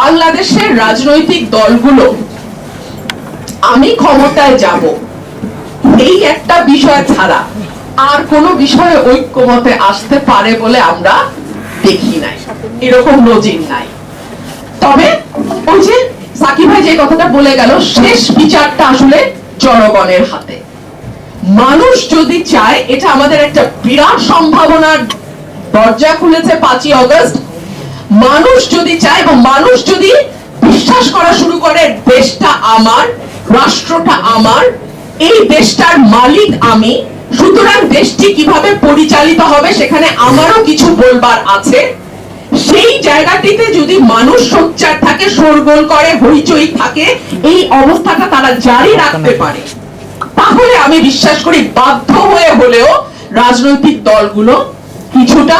বাংলাদেশের রাজনৈতিক দলগুলো, আমি ক্ষমতায় যাব। এই একটা বিষয় ছাড়া আর কোনো বিষয়ে ঐক্যমতে আসতে পারে বলে আমরা দেখি নাই। এরকম নজির নাই। তবে ওই যে সাকিব ভাই যে কথাটা বলে গেল, শেষ বিচারটা আসলে জনগণের হাতে। মানুষ যদি চায়, এটা আমাদের একটা বিরাট সম্ভাবনার দরজা খুলেছে পাঁচই অগস্ট মানুষ যদি চায় এবং মানুষ যদি বিশ্বাস করা শুরু করে, দেশটা আমার, রাষ্ট্রটা আমার, এই দেশটার মালিক আমি, সুতরাং দেশটি কীভাবে পরিচালিত হবে সেখানে আমারও কিছু বলবার আছে। সেই জায়গাটিতে যদি মানুষ সোচ্চার থাকে, শোরগোল করে, হইচই থাকে, এই অবস্থাটা তারা জারি রাখতে পারে। তাহলে আমি বিশ্বাস করি বাধ্য হয়ে হলেও রাজনৈতিক দলগুলো কিছুটা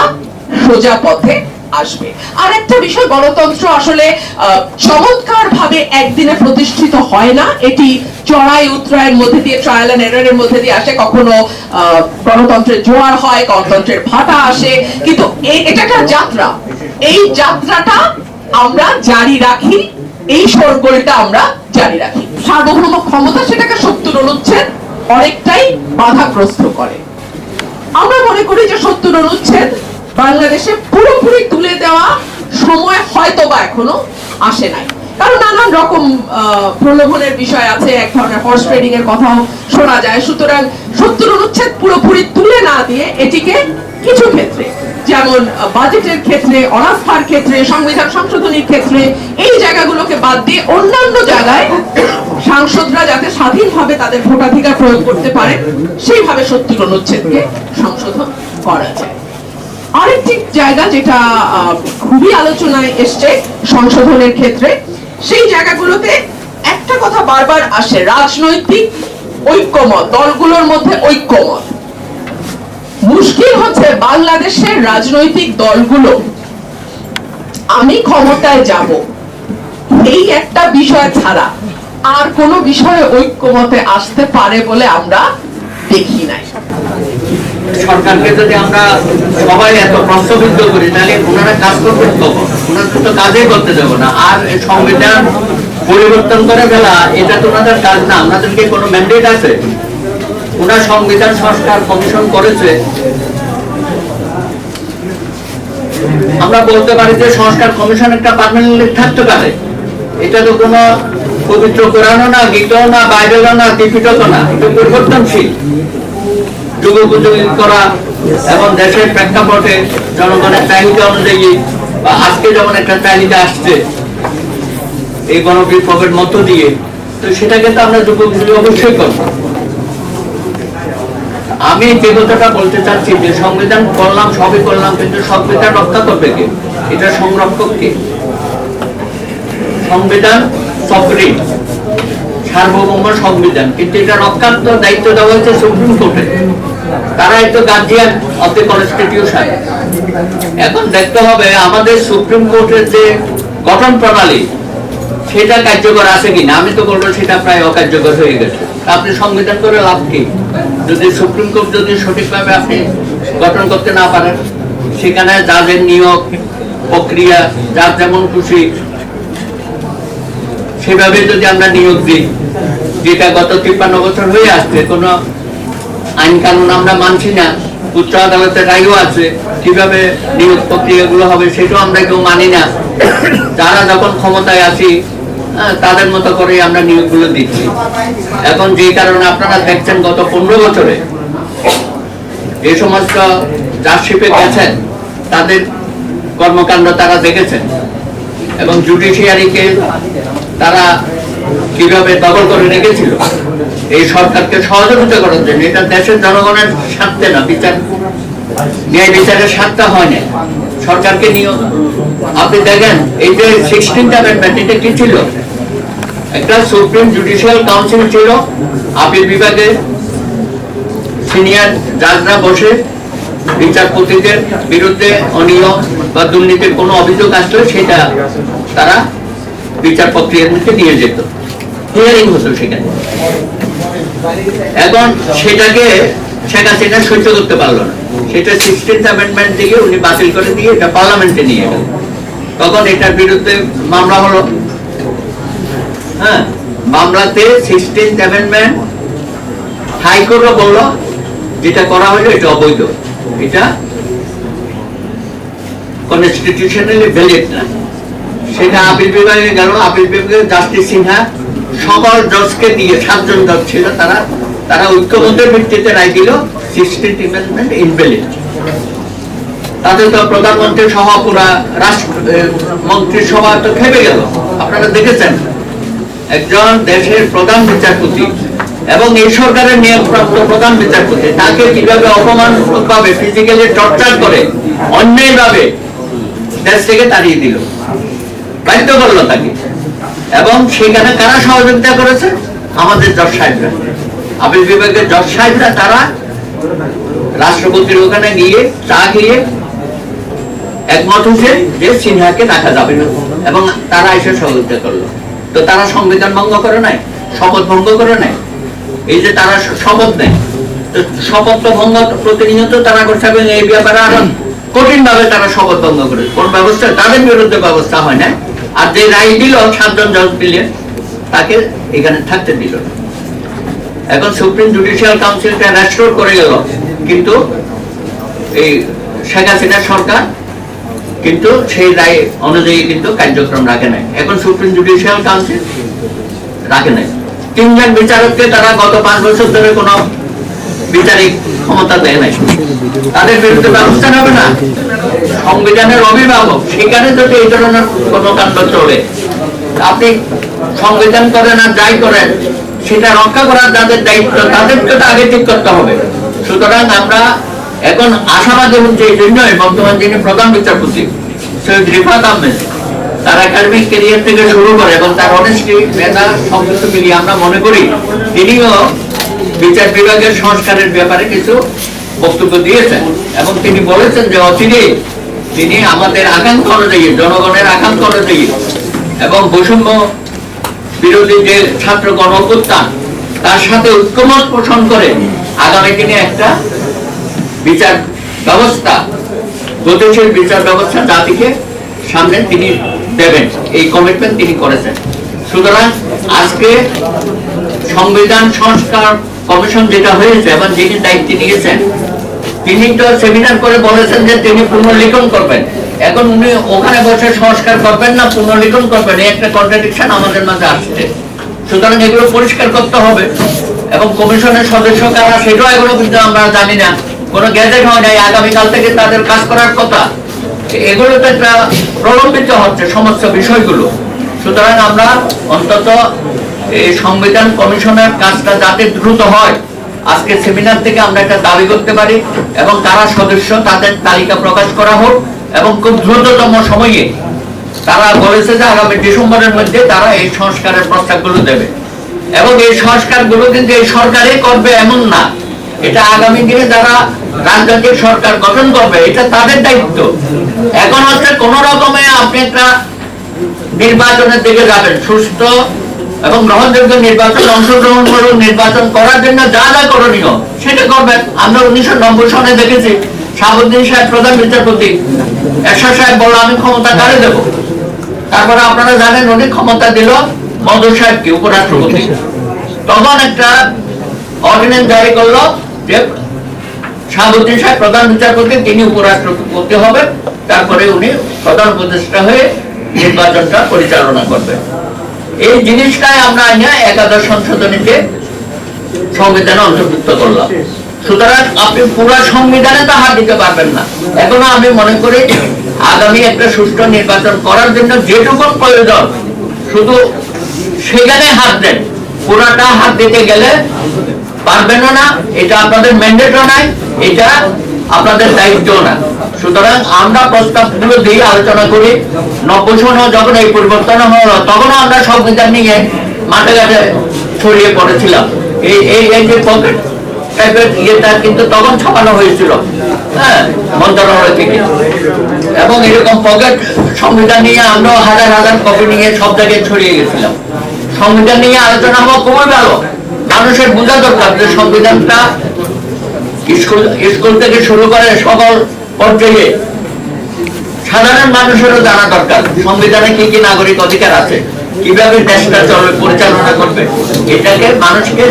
সোজা পথে আসবে। আর একটা বিষয়, গণতন্ত্র আসলে চমৎকার ভাবে একদিনে প্রতিষ্ঠিত হয় না। এটি চড়াই উত্তরায়ের মধ্যে দিয়ে ট্রায়াল এন্ড এররের মধ্যে দিয়ে আসে। কখনো গণতন্ত্রের জোয়ার হয়, গণতন্ত্রের ভাটা আসে। কিন্তু এটা একটা যাত্রা। এই যাত্রাটা আমরা জারি রাখি, এই সরগোলটা আমরা জারি রাখি। সার্বভৌম ক্ষমতা সেটাকে সত্তর অনুচ্ছেদ অনেকটাই বাধাগ্রস্ত করে। আমরা মনে করি যে সত্তর অনুচ্ছেদ বাংলাদেশে পুরোপুরি তুলে দেওয়া সময় হয়তো বা এখনও আসে নাই। কারণ নানান রকম প্রলোভনের বিষয় আছে, এক ধরনের হর্স ট্রেডিং এর কথাও শোনা যায়। সুতরাং সত্তর অনুচ্ছেদ পুরোপুরি তুলে না দিয়ে এটিকে কিছু ক্ষেত্রে, যেমন বাজেটের ক্ষেত্রে, অনাস্থার ক্ষেত্রে, সংবিধান সংশোধনীর ক্ষেত্রে, এই জায়গাগুলোকে বাদ দিয়ে অন্যান্য জায়গায় সাংসদরা যাতে স্বাধীনভাবে তাদের ভোটাধিকার প্রয়োগ করতে পারে, সেইভাবে সত্তর অনুচ্ছেদকে সংশোধন করা যায়। আরেকটি জায়গা যেটা খুবই আলোচনায় এসছে সংশোধনের ক্ষেত্রে, সেই জায়গাগুলোতে একটা কথা বারবার আসে, রাজনৈতিক ঐক্যমত, দলগুলোর মধ্যে ঐক্যমত। মুশকিল হচ্ছে বাংলাদেশের রাজনৈতিক দলগুলো, আমি ক্ষমতায় যাব, এই একটা বিষয় ছাড়া আর কোনো বিষয়ে ঐক্যমতে আসতে পারে বলে আমরা দেখি নাই। সরকারকে যদি আমরা সবাই এত প্রশ্নবিদ্ধ করি, তাহলে ওনারা কাজ করবেন কখন ওনারা তো কাজই করতে দেবো না। আর সংবিধান পরিবর্তন করে ফেলা, এটা তো ওনাদের কাজ না। ওনাদেরকে কোনো ম্যান্ডেট আছে? ওনার সংবিধান সংস্কার কমিশন করেছে। আমরা বলতে পারি যে সংস্কার কমিশন একটা পার্মানেন্টলি থাকতে পারে। এটা তো কোনো পবিত্র কোরআনও না, গীতও না, বাইবেলও না, ত্রিপিটকও না। এটা পরিবর্তনশীল। যুগোপযোগী করা এবং দেশের প্রেক্ষাপটে জনগণের চাহিদা অনুযায়ী বা আজকে যেমন একটা চাহিদা আসছে এই গণবিপ্লবের মধ্য দিয়ে, তো সেটাকে তো আমরা যুগোপযোগী অবশ্যই করব। আমি যে কথাটা বলতে চাচ্ছি যে সংবিধান করলাম, সবই করলাম, কিন্তু সংবিধান রক্ষা করবে কে? এটা সংরক্ষক কে? সংবিধান সক্রিয় সার্বভৌম সংবিধান। কিন্তু এটা রক্ষার তো দায়িত্ব দেওয়া হয়েছে সুপ্রিম কোর্টে। তারা একটু গার্জিয়ান অফ দ্য কনস্টিটিউশন এখন দেখতে হবে আমাদের সুপ্রিম কোর্টের যে গঠন প্রণালী, সেটা কার্যকর আছে কিনা? আমি তো বলব সেটা প্রায় অকার্যকর হয়ে গেছে। আপনি সংবিধান করে লাভ কি? যদি সুপ্রিম কোর্ট যদি সঠিকভাবে আপনি গঠন করতে না পারেন, সেখানে যাদের নিয়োগ প্রক্রিয়া, যার যেমন খুশি সেভাবে যদি আমরা নিয়োগ দিই যেটা গত তিপ্পান্ন বছর হয়ে আসছে কোনো আইন কানুন আমরা মানছি না উচ্চ আদালতের রায়ও আছে কীভাবে নিয়োগ প্রক্রিয়াগুলো হবে সেটাও আমরা কেউ মানি না। যারা যখন ক্ষমতায় হ্যাঁ, তাদের মতো করে আমরা নিয়োগগুলো দিচ্ছি। এখন যে কারণে আপনারা দেখছেন গত পনেরো বছরে যে সমস্ত চার্জশিপে গেছেন তাদের কর্মকাণ্ড তারা দেখেছেন। এবং জুডিশিয়ারিকে তারা কীভাবে দখল করে রেখেছিল? এই সরকারকে সহযোগিতা করার জন্য। এটা দেশের জনগণের স্বার্থে না, বিচার ন্যায় বিচারের স্বার্থে হয় না। সরকারকে নিয়ে আপনি দেখেন, এই যে সিক্সটিন অ্যামেন্ডমেন্ট এটা কি ছিল? একটা সুপ্রিম জুডিশিয়াল কাউন্সিল ছিল, আপিল বিভাগে সিনিয়র জাজরা বসে বিচারপতিদের বিরুদ্ধে অনিয়ম বা দুর্নীতির কোনো অভিযোগ আসলে সেটা তারা বিচার প্রক্রিয়ার মধ্যে নিয়ে যেত। হিয়ারিং হতো সেখানে। এখন সেটাকে শেখ হাসিনা সহ্য করতে পারল না। সেটা সিক্সটিন্থ অ্যামেন্ডমেন্ট দিয়ে উনি বাতিল করে দিয়ে এটা পার্লামেন্টে নিয়ে গেল। তখন এটার বিরুদ্ধে মামলা হলো। হ্যাঁ মামলাতে সিক্সটিন অ্যামেন্ডমেন্ট হাইকোর্টও বলল, যেটা করা হলো এটা অবৈধ। এটা কনস্টিটিউশনালি ভ্যালিড না। সেটা আপিল বিভাগে গেল আপিল বিভাগে জাস্টিস সিনহা। সকল জজকে দিয়ে সাতজন জজ ছিল, তারা তারা ঐক্যমতের ভিত্তিতে রায় দিল সিক্সটিন অ্যামেন্ডমেন্ট ইনভ্যালিড। তাতে তো প্রধানমন্ত্রী সহ পুরা রাষ্ট্র মন্ত্রিসভা তো খেপে গেল। আপনারা দেখেছেন, একজন দেশের প্রধান বিচারপতি এবং এই সরকারের নিয়োগপ্রাপ্ত প্রধান বিচারপতি, তাকে কীভাবে অপমানমূলক ভাবে ফিজিক্যালি টর্চার করে অন্যায় ভাবে দেশ থেকে তাড়িয়ে দিল। বাধ্য করল তাকে। এবং সেখানে কারা সহযোগিতা করেছে? আমাদের জজ সাহেবরা। আপিল বিভাগের জজ সাহেবরা তারা রাষ্ট্রপতির ওখানে গিয়ে চা খেয়ে একমত হয়েছে যে সিনহাকে রাখা যাবে। না এবং তারা এসে সহযোগিতা করল। তো তারা সংবিধান ভঙ্গ করে নাই, শপথ ভঙ্গ করে নাই। এই যে তারা শপথ নেয়, তো শপথ ভঙ্গ প্রতিনিয়ত তারা করছে এবং এই ব্যাপারে আরও কঠিন ভাবে তারা শপথ ভঙ্গ করে কোন ব্যবস্থা, তাদের বিরুদ্ধে ব্যবস্থা হয় না আর যে রায় দিল, সাতজন জজ দিলে তাকে এখানে থাকতে দিল। এখন সুপ্রিম জুডিশিয়াল কাউন্সিলটা রেস্টোর করে গেল। কিন্তু এই শেখ হাসিনা সরকার কিন্তু সেই রায় অনুযায়ী কিন্তু কার্যক্রম রাখে নাই। এখন সুপ্রিম জুডিশিয়াল কাউন্সিল রাখে নাই। তিনজন বিচারককে তারা গত পাঁচ বছর ধরে কোনো বিচারিক ক্ষমতা দেয় নাই। তাদের বিরুদ্ধে ব্যবস্থা নেবে না। সংবিধানের অভিভাবক, সেখানে যদি এই ধরনের কোনো কাণ্ড চলে, আপনি সংবিধান করেন আর যাই করেন, সেটা রক্ষা করার যাদের দায়িত্ব, তাদেরকে তো আগে ঠিক করতে হবে। সুতরাং আমরা এখন আশাবাদী হচ্ছে এই জন্যই বর্তমান যিনি প্রধান বিচারপতি, সৈয়দ রিফাত আহমেদ, তার একাডেমিক ক্যারিয়ার থেকে শুরু করে এবং তার অনেস্টি মেধা সবকিছু মিলিয়ে আমরা মনে করি, তিনিও বিচার বিভাগের সংস্কারের ব্যাপারে কিছু বক্তব্য দিয়েছেন। এবং তিনি বলেছেন যে অচিরে তিনি আমাদের আকাঙ্ক্ষা অনুযায়ী জনগণের আকাঙ্ক্ষা অনুযায়ী এবং বৈষম্য বিরোধী যে ছাত্র গণ তার সাথে ঐক্যমত পোষণ করে আগামী দিনে একটা বিচার ব্যবস্থা গতিশীল বিচার ব্যবস্থা জাতিকে সামনে তিনি দেবেন। এই কমিটমেন্ট তিনি করেছেন। সুতরাং আজকে সংবিধান সংস্কার কমিশন যেটা হয়েছে এবং যিনি দায়িত্ব নিয়েছেন, তিনি তো সেমিনার করে বলেছেন যে তিনি পুনর্লিখন করবেন। এখন উনি ওখানে বসে সংস্কার করবেন না, পুনর্লিখন করবেন? এই একটা কন্ট্রাডিকশন আমাদের মাঝে আসছে। সুতরাং এগুলো পরিষ্কার করতে হবে। এবং কমিশনের সদস্য কারা সেটাও এখনও কিন্তু আমরা জানি না। কোনো গ্যাজেট হয় নাই, আগামীকাল থেকে তাদের কাজ করার কথা। এগুলোতে প্রলম্বিত হচ্ছে সমস্ত বিষয়গুলো। সুতরাং আমরা অন্তত এই সংবিধান কমিশনের কাজটা যাতে দ্রুত হয় আজকে সেমিনার থেকে আমরা একটা দাবি করতে পারি এবং তারা সদস্য তাদের তালিকা প্রকাশ করা হোক এবং খুব দ্রুততম সময়ে তারা বলেছে যে আগামী ডিসেম্বরের মধ্যে তারা এই সংস্কারের প্রস্তাবগুলো দেবে। এবং এই সংস্কারগুলো কিন্তু এই সরকারই করবে এমন না। এটা আগামী দিনে যারা রাজনৈতিক সরকার গঠন করবে, এটা তাদের দায়িত্ব। এখন হচ্ছে কোন রকমে আপনি একটা নির্বাচনের দিকে যাবেন। সুস্থ এবং গ্রহণযোগ্য নির্বাচন অংশগ্রহণ করুন। নির্বাচন করার জন্য যা যা করণীয় সেটা করবেন। আমরা উনিশশো নব্বই সনে দেখেছি শাহাবুদ্দিন সাহেব প্রধান বিচারপতি এরশাদ সাহেব বলল আমি ক্ষমতা কারে দেবো? তারপরে আপনারা জানেন উনি ক্ষমতা দিল মধু সাহেবকে উপরাষ্ট্রপতি। তখন একটা অর্ডিনেন্স জারি করল যে শাহাবুদ্দিন সাহেব প্রধান বিচারপতি তিনি উপরাষ্ট্রপতি হবেন তারপরে উনি প্রধান উপদেষ্টা হয়ে নির্বাচনটা পরিচালনা করবেন এই জিনিসটাই আমরা আইনা একাদশ সংশোধনীতে সংবিধানে অন্তর্ভুক্ত করলাম। সুতরাং আপনি পুরো সংবিধানে তো হাত দিতে পারবেন না। এখনও আমি মনে করি আগামী একটা সুষ্ঠু নির্বাচন করার জন্য যেটুকু প্রয়োজন, শুধু সেখানে হাত দেন। পুরাটা হাত দিতে গেলে পারবেনও না, এটা আপনাদের ম্যান্ডেটও নাই, এটা আপনাদের দায়িত্বও না। সুতরাং আমরা প্রস্তাবগুলো দিয়ে আলোচনা করি। নব্বই যখন এই পরিবর্তন হলো তখনও আমরা সংবিধান নিয়ে মাঠে ঘাটে ছড়িয়ে পড়েছিলাম। এই এই যে পকেট তখন হ্যাঁ এবং এরকম পকেট সংবিধান নিয়ে হাজার হাজার নিয়ে গেছিলাম। সংবিধান নিয়ে আলোচনা হওয়া খুবই ভালো। মানুষের বোঝা দরকার যে সংবিধানটা স্কুল থেকে শুরু করে সকল পর্যায়ে সাধারণ মানুষেরও জানা দরকার সংবিধানে কি কি নাগরিক অধিকার আছে, কীভাবে দেশটা চলবে পরিচালনা করবে। এটাকে মানুষকে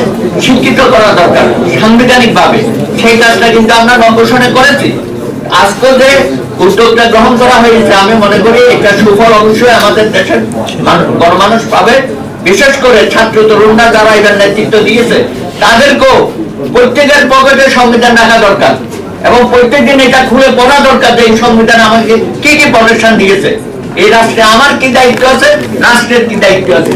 শিক্ষিত করা দরকার সাংবিধানিক ভাবে সেই কাজটা কিন্তু আমরা নবসনে করেছি। আজকে যে উদ্যোগটা গ্রহণ করা হয়েছে, আমি মনে করি এটা সুফল অবশ্যই আমাদের দেশের গণমানুষ পাবে। বিশেষ করে ছাত্র তরুণরা যারা এটার নেতৃত্ব দিয়েছে, তাদেরকেও প্রত্যেকের পকেটে সংবিধান রাখা দরকার। এবং প্রত্যেক দিন এটা খুলে পড়া দরকার যে এই সংবিধান আমাকে কি কি প্রোটেকশন দিয়েছে? এই রাষ্ট্রে আমার কি দায়িত্ব আছে? রাষ্ট্রের কি দায়িত্ব আছে?